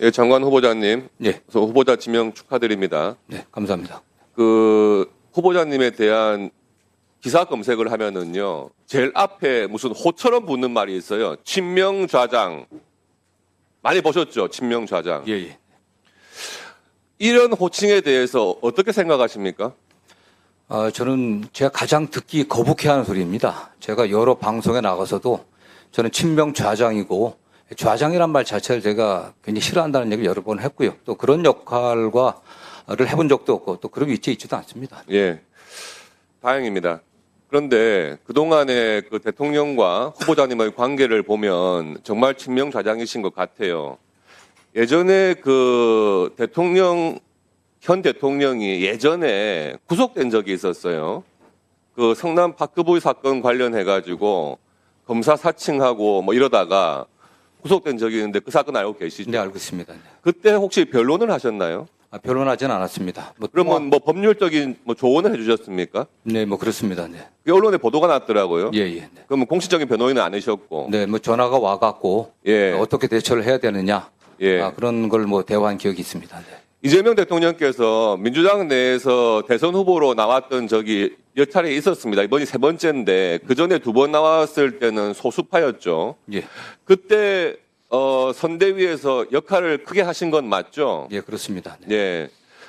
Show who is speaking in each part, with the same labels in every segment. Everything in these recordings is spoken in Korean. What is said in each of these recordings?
Speaker 1: 예, 장관 후보자님,
Speaker 2: 예,
Speaker 1: 후보자 지명 축하드립니다.
Speaker 2: 네, 감사합니다.
Speaker 1: 그 후보자님에 대한 기사 검색을 하면은요, 제일 앞에 무슨 호처럼 붙는 말이 있어요. 친명좌장. 많이 보셨죠? 친명좌장.
Speaker 2: 예, 예.
Speaker 1: 이런 호칭에 대해서 어떻게 생각하십니까?
Speaker 2: 아, 저는 제가 가장 듣기 거북해하는 소리입니다. 제가 여러 방송에 나가서도 저는 친명 좌장이고 좌장이란 말 자체를 제가 굉장히 싫어한다는 얘기를 여러 번 했고요. 또 그런 역할과 를 해본 적도 없고 또 그런 위치에 있지도 않습니다.
Speaker 1: 예. 다행입니다. 그런데 그동안의 그 대통령과 후보자님의 관계를 보면 정말 친명 좌장이신 것 같아요. 예전에 그 대통령, 현 대통령이 예전에 구속된 적이 있었어요. 그 성남 파크보이 사건 관련해가지고 검사 사칭하고 뭐 이러다가 구속된 적이 있는데 그 사건 알고 계시죠?
Speaker 2: 네, 알고 있습니다. 네.
Speaker 1: 그때 혹시 변론을 하셨나요?
Speaker 2: 아, 변론하지는 않았습니다. 뭐,
Speaker 1: 그러면 뭐 법률적인 뭐 조언을 해주셨습니까?
Speaker 2: 네, 뭐 그렇습니다. 네,
Speaker 1: 그 언론에 보도가 났더라고요.
Speaker 2: 예, 예. 네.
Speaker 1: 그러면 공식적인 변호인은 아니셨고,
Speaker 2: 네, 뭐 전화가 와갖고
Speaker 1: 예,
Speaker 2: 어떻게 대처를 해야 되느냐
Speaker 1: 예.
Speaker 2: 아, 그런 걸 뭐 대화한 기억이 있습니다. 네.
Speaker 1: 이재명 대통령께서 민주당 내에서 대선 후보로 나왔던 적이 몇 차례 있었습니다. 이번이 세 번째인데 그 전에 두 번 나왔을 때는 소수파였죠.
Speaker 2: 예,
Speaker 1: 그때 어, 선대위에서 역할을 크게 하신 건 맞죠?
Speaker 2: 예, 그렇습니다. 네.
Speaker 1: 예.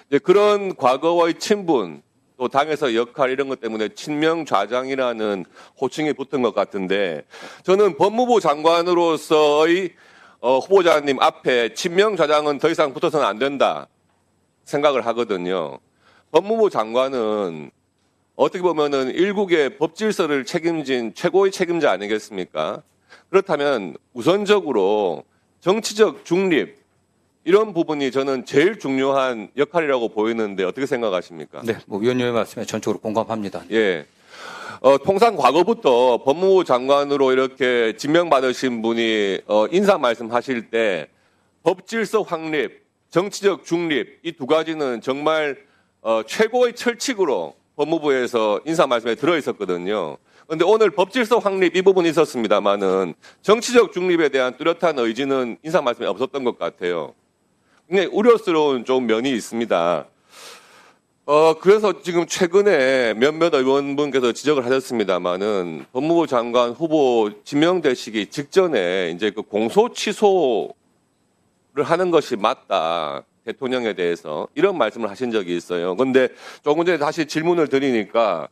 Speaker 1: 이제 그런 과거의 친분 또 당에서 역할 이런 것 때문에 친명 좌장이라는 호칭이 붙은 것 같은데 저는 법무부 장관으로서의 어, 후보자님 앞에 친명 좌장은 더 이상 붙어서는 안 된다 생각을 하거든요. 법무부 장관은 어떻게 보면은 일국의 법 질서를 책임진 최고의 책임자 아니겠습니까? 그렇다면 우선적으로 정치적 중립 이런 부분이 저는 제일 중요한 역할이라고 보이는데 어떻게 생각하십니까?
Speaker 2: 네, 뭐 위원님의 말씀에 전적으로 공감합니다.
Speaker 1: 예. 어, 통상 과거부터 법무부 장관으로 이렇게 지명받으신 분이 어, 인사 말씀하실 때 법질서 확립, 정치적 중립 이 두 가지는 정말 어, 최고의 철칙으로 법무부에서 인사 말씀에 들어 있었거든요. 그런데 오늘 법질서 확립 이 부분이 있었습니다만은 정치적 중립에 대한 뚜렷한 의지는 인사 말씀에 없었던 것 같아요. 굉장히 우려스러운 좀 면이 있습니다. 어, 그래서 지금 최근에 몇몇 의원분께서 지적을 하셨습니다만은 법무부 장관 후보 지명되시기 직전에 이제 그 공소 취소를 하는 것이 맞다. 대통령에 대해서 이런 말씀을 하신 적이 있어요. 근데 조금 전에 다시 질문을 드리니까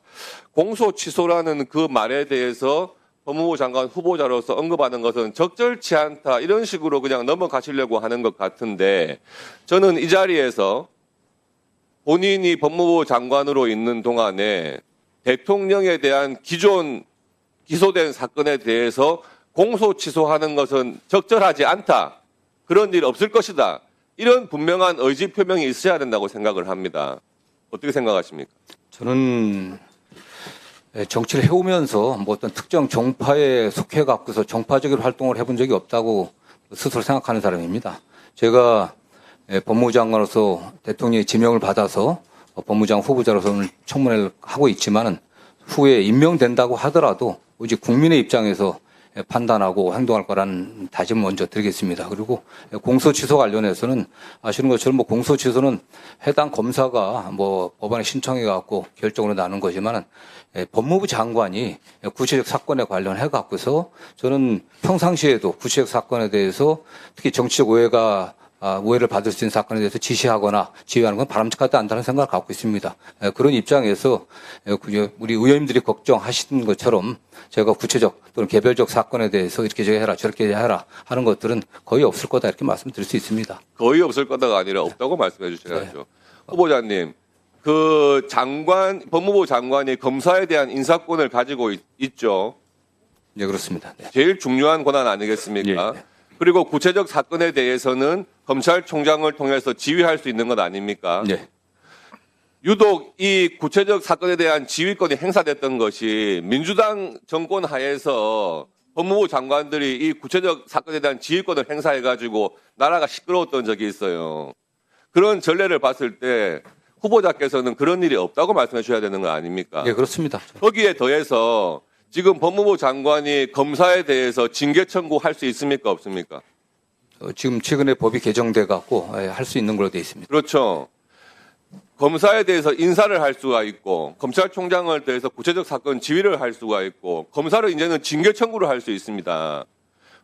Speaker 1: 공소 취소라는 그 말에 대해서 법무부 장관 후보자로서 언급하는 것은 적절치 않다. 이런 식으로 그냥 넘어가시려고 하는 것 같은데 저는 이 자리에서 본인이 법무부 장관으로 있는 동안에 대통령에 대한 기존 기소된 사건에 대해서 공소 취소하는 것은 적절하지 않다. 그런 일 없을 것이다. 이런 분명한 의지 표명이 있어야 된다고 생각을 합니다. 어떻게 생각하십니까?
Speaker 2: 저는 예, 정치를 해오면서 뭐 어떤 특정 정파에 속해 갖고서 정파적인 활동을 해본 적이 없다고 스스로 생각하는 사람입니다. 제가 예, 법무부 장관으로서 대통령의 지명을 받아서 어, 법무장 후보자로서 오늘 청문회를 하고 있지만은 후에 임명된다고 하더라도 오직 국민의 입장에서 예, 판단하고 행동할 거라는 다짐을 먼저 드리겠습니다. 그리고 예, 공소 취소 관련해서는 아시는 것처럼 뭐 공소 취소는 해당 검사가 뭐 법원에 신청해 갖고 결정으로 나는 거지만은 예, 법무부 장관이 구체적 사건에 관련해 갖고서 저는 평상시에도 구체적 사건에 대해서 특히 정치적 오해가 아, 오해를 받을 수 있는 사건에 대해서 지시하거나 지휘하는 건 바람직하지 않다는 생각을 갖고 있습니다. 예, 그런 입장에서 예, 그, 우리 의원님들이 걱정하시는 것처럼 제가 구체적 또는 개별적 사건에 대해서 이렇게 저렇게 해라 저렇게 해라 하는 것들은 거의 없을 거다 이렇게 말씀드릴 수 있습니다.
Speaker 1: 거의 없을 거다가 아니라 없다고 말씀해 주셔야죠. 후보자님, 그 장관, 법무부 장관이 검사에 대한 인사권을 가지고 있, 죠
Speaker 2: 네 그렇습니다. 네.
Speaker 1: 제일 중요한 권한 아니겠습니까?
Speaker 2: 예, 예.
Speaker 1: 그리고 구체적 사건에 대해서는 검찰총장을 통해서 지휘할 수 있는 것 아닙니까?
Speaker 2: 네.
Speaker 1: 유독 이 구체적 사건에 대한 지휘권이 행사됐던 것이 민주당 정권 하에서 법무부 장관들이 이 구체적 사건에 대한 지휘권을 행사해가지고 나라가 시끄러웠던 적이 있어요. 그런 전례를 봤을 때 후보자께서는 그런 일이 없다고 말씀해 주셔야 되는 거 아닙니까?
Speaker 2: 네 그렇습니다.
Speaker 1: 거기에 더해서 지금 법무부 장관이 검사에 대해서 징계 청구할 수 있습니까? 없습니까?
Speaker 2: 어, 지금 최근에 법이 개정돼 갖고 예, 할수 있는 걸로 돼 있습니다.
Speaker 1: 그렇죠. 검사에 대해서 인사를 할 수가 있고 검찰총장을 대해서 구체적 사건 지휘를 할 수가 있고 검사를 이제는 징계 청구를 할 수 있습니다.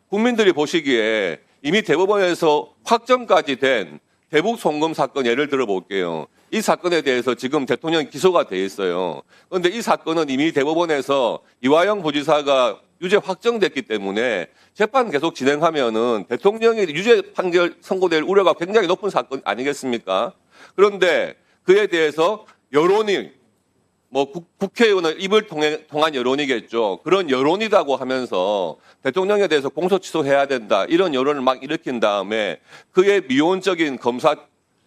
Speaker 1: 국민들이 보시기에 이미 대법원에서 확정까지 된 대북 송금 사건 예를 들어 볼게요. 이 사건에 대해서 지금 대통령 기소가 돼 있어요. 그런데 이 사건은 이미 대법원에서 이화영 부지사가 유죄 확정됐기 때문에 재판 계속 진행하면은 대통령이 유죄 판결 선고될 우려가 굉장히 높은 사건 아니겠습니까? 그런데 그에 대해서 여론이 뭐 국, 국회의원의 입을 통해, 통한 여론이겠죠. 그런 여론이라고 하면서 대통령에 대해서 공소 취소해야 된다. 이런 여론을 막 일으킨 다음에 그의 미온적인 검사,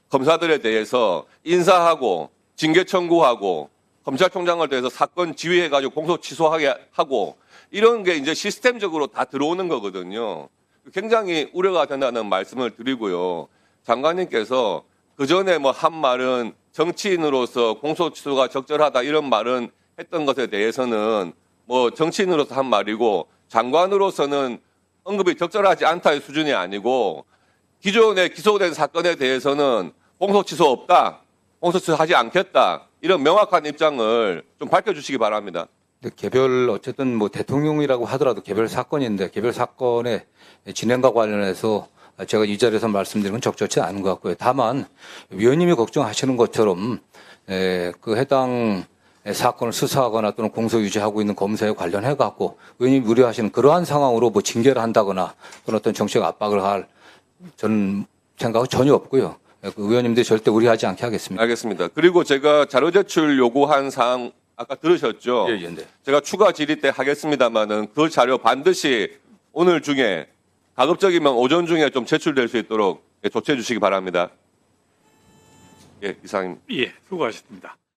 Speaker 1: 검사들에 대해서 인사하고 징계 청구하고 검찰총장을 대해서 사건 지휘해가지고 공소 취소하게 하고 이런 게 이제 시스템적으로 다 들어오는 거거든요. 굉장히 우려가 된다는 말씀을 드리고요. 장관님께서 그 전에 뭐 한 말은 정치인으로서 공소 취소가 적절하다 이런 말은 했던 것에 대해서는 뭐 정치인으로서 한 말이고 장관으로서는 언급이 적절하지 않다의 수준이 아니고 기존에 기소된 사건에 대해서는 공소 취소 없다, 공소 취소하지 않겠다 이런 명확한 입장을 좀 밝혀주시기 바랍니다.
Speaker 2: 개별 어쨌든 뭐 대통령이라고 하더라도 개별 사건인데 개별 사건의 진행과 관련해서 제가 이 자리에서 말씀드리는 건 적절치 않은 것 같고요. 다만 위원님이 걱정하시는 것처럼 에, 그 해당 사건을 수사하거나 또는 공소 유지하고 있는 검사에 관련해 갖고 의원님이 우려하시는 그러한 상황으로 뭐 징계를 한다거나 또는 어떤 정책 압박을 할 저는 생각은 전혀 없고요. 그 의원님들이 절대 우려하지 않게 하겠습니다.
Speaker 1: 알겠습니다. 그리고 제가 자료 제출 요구한 사항 아까 들으셨죠?
Speaker 2: 예, 예, 네.
Speaker 1: 제가 추가 질의 때 하겠습니다만은 그 자료 반드시 오늘 중에 가급적이면 오전 중에 좀 제출될 수 있도록 조치해 주시기 바랍니다. 예, 이상입니다.
Speaker 3: 예, 수고하셨습니다.